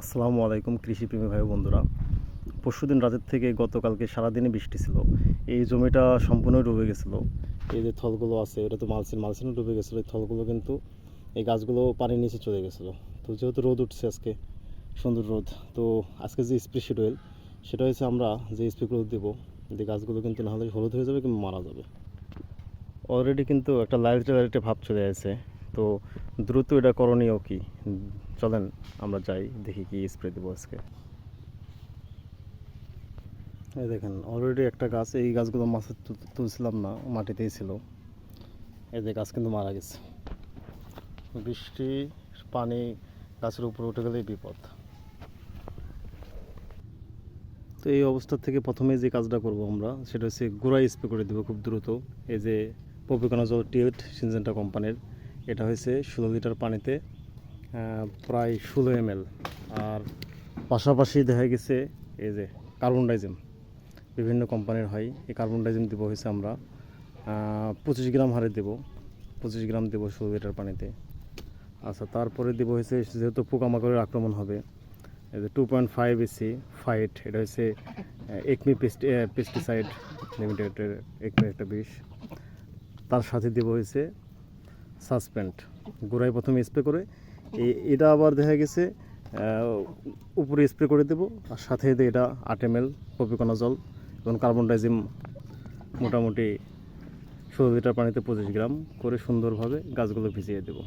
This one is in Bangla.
আসসালামু আলাইকুম, কৃষিপ্রেমী ভাই বন্ধুরা। পরশুদিন রাতের থেকে গতকালকে সারাদিনে বৃষ্টি ছিল। এই জমিটা সম্পূর্ণ ডুবে গেছিল। এই যে থলগুলো আছে, এটা তো মালসিন, মালসিনও ডুবে গেছিল। এই থলগুলো কিন্তু এই গাছগুলো পানির নিচে চলে গেছিল। তো যেহেতু রোদ উঠছে আজকে, সুন্দর রোদ, তো আজকে যে স্প্রে শিডিউল, সেটা হচ্ছে আমরা যে স্প্রেগুলো দেবো, যে গাছগুলো কিন্তু নাহলে হলুদ হয়ে যাবে কিংবা মারা যাবে। অলরেডি কিন্তু একটা লাইটে লাইটে ভাব চলে আসে। তো দ্রুত এটা করণীয় কি? চলেন, আমরা যাই, দেখি কি স্প্রে দেবো আজকে। এই দেখেন অলরেডি একটা গাছ, এই গাছগুলো মাছে তুলছিলাম না, মাটিতেই ছিল। এই যে গাছ কিন্তু মারা গেছে। বৃষ্টি, পানি, গাছের উপরে উঠে গেলেই বিপদ। তো এই অবস্থা থেকে প্রথমে যে কাজটা করব আমরা, সেটা হচ্ছে গোড়ায় স্প্রে করে দেবো খুব দ্রুত। এই যে পপিকোনাজল টিল্ট সিনজেন্টা কোম্পানির, এটা হয়েছে ষোলো লিটার পানিতে প্রায় ষোলো এম আর পাশাপাশি দেখা গেছে এই যে কার্বন ডাইজিম বিভিন্ন কোম্পানির হয়, এই কার্বন ডাইজিম দেবো হয়েছে আমরা পঁচিশ গ্রাম হারে দেবো। পঁচিশ গ্রাম দেবো ষোলো লিটার পানিতে। আচ্ছা তারপরে দেবো হয়েছে, যেহেতু পোকামাকড়ের আক্রমণ হবে, এই যে two point five AC, fight, এটা হচ্ছে একমি পেস্টি পেস্টিসাইড লিমিটেডের একমি একটা বিষ। তার সাথে দেবো হয়েছে সাসপেন্ড। গোড়ায় প্রথমে স্প্রে করে এটা আবার দেখা গেছে উপরে স্প্রে করে দেবো, আর সাথে এটা আট এম এল কপিকোনা জল এবং কার্বন ডাইজিম মোটামুটি ষোলো লিটার পানিতে পঁচিশ গ্রাম করে সুন্দরভাবে গাছগুলো ভিজিয়ে দেবো।